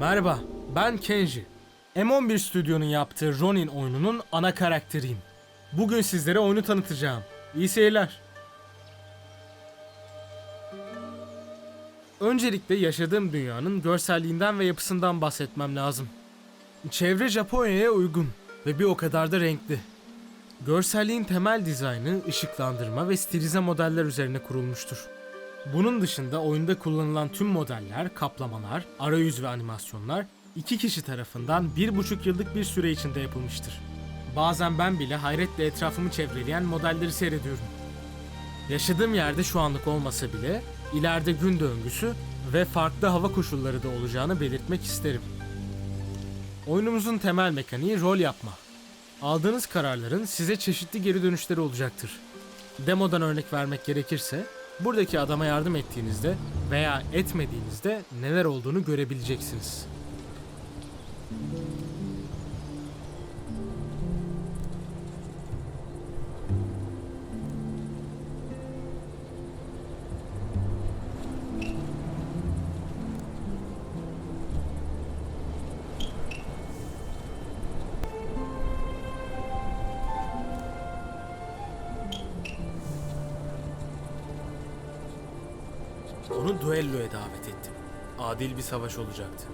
Merhaba, ben Kenji. M11 Stüdyo'nun yaptığı Ronin oyununun ana karakteriyim. Bugün sizlere oyunu tanıtacağım. İyi seyirler. Öncelikle yaşadığım dünyanın görselliğinden ve yapısından bahsetmem lazım. Çevre Japonya'ya uygun ve bir o kadar da renkli. Görselliğin temel dizaynı ışıklandırma ve stilize modeller üzerine kurulmuştur. Bunun dışında oyunda kullanılan tüm modeller, kaplamalar, arayüz ve animasyonlar iki kişi tarafından bir buçuk yıllık bir süre içinde yapılmıştır. Bazen ben bile hayretle etrafımı çevreleyen modelleri seyrediyorum. Yaşadığım yerde şu anlık olmasa bile ileride gün döngüsü ve farklı hava koşulları da olacağını belirtmek isterim. Oyunumuzun temel mekaniği rol yapma. Aldığınız kararların size çeşitli geri dönüşleri olacaktır. Demodan örnek vermek gerekirse, buradaki adama yardım ettiğinizde veya etmediğinizde neler olduğunu görebileceksiniz. Onu duelloya davet ettim. Adil bir savaş olacaktı.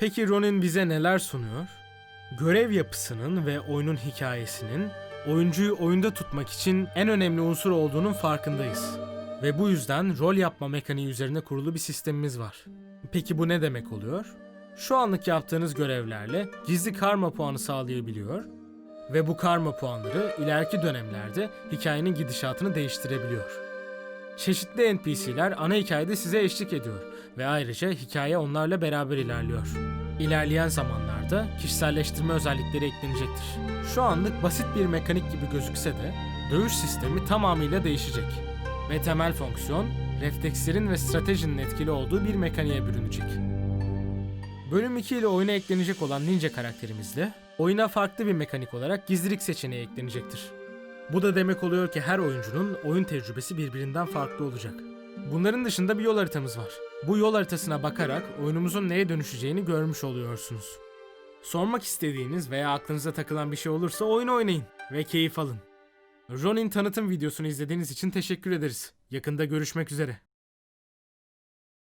Peki Ronin bize neler sunuyor? Görev yapısının ve oyunun hikayesinin oyuncuyu oyunda tutmak için en önemli unsur olduğunun farkındayız. Ve bu yüzden rol yapma mekaniği üzerine kurulu bir sistemimiz var. Peki bu ne demek oluyor? Şu anlık yaptığınız görevlerle gizli karma puanı sağlayabiliyor ve bu karma puanları ileriki dönemlerde hikayenin gidişatını değiştirebiliyor. Çeşitli NPC'ler ana hikayede size eşlik ediyor ve ayrıca hikaye onlarla beraber ilerliyor. İlerleyen zamanlarda kişiselleştirme özellikleri eklenecektir. Şu anlık basit bir mekanik gibi gözükse de dövüş sistemi tamamıyla değişecek. Ve temel fonksiyon reflekslerin ve stratejinin etkili olduğu bir mekaniğe bürünecek. Bölüm 2 ile oyuna eklenecek olan ninja karakterimizle oyuna farklı bir mekanik olarak gizlilik seçeneği eklenecektir. Bu da demek oluyor ki her oyuncunun oyun tecrübesi birbirinden farklı olacak. Bunların dışında bir yol haritamız var. Bu yol haritasına bakarak oyunumuzun neye dönüşeceğini görmüş oluyorsunuz. Sormak istediğiniz veya aklınıza takılan bir şey olursa oyun oynayın ve keyif alın. Ronin tanıtım videosunu izlediğiniz için teşekkür ederiz. Yakında görüşmek üzere.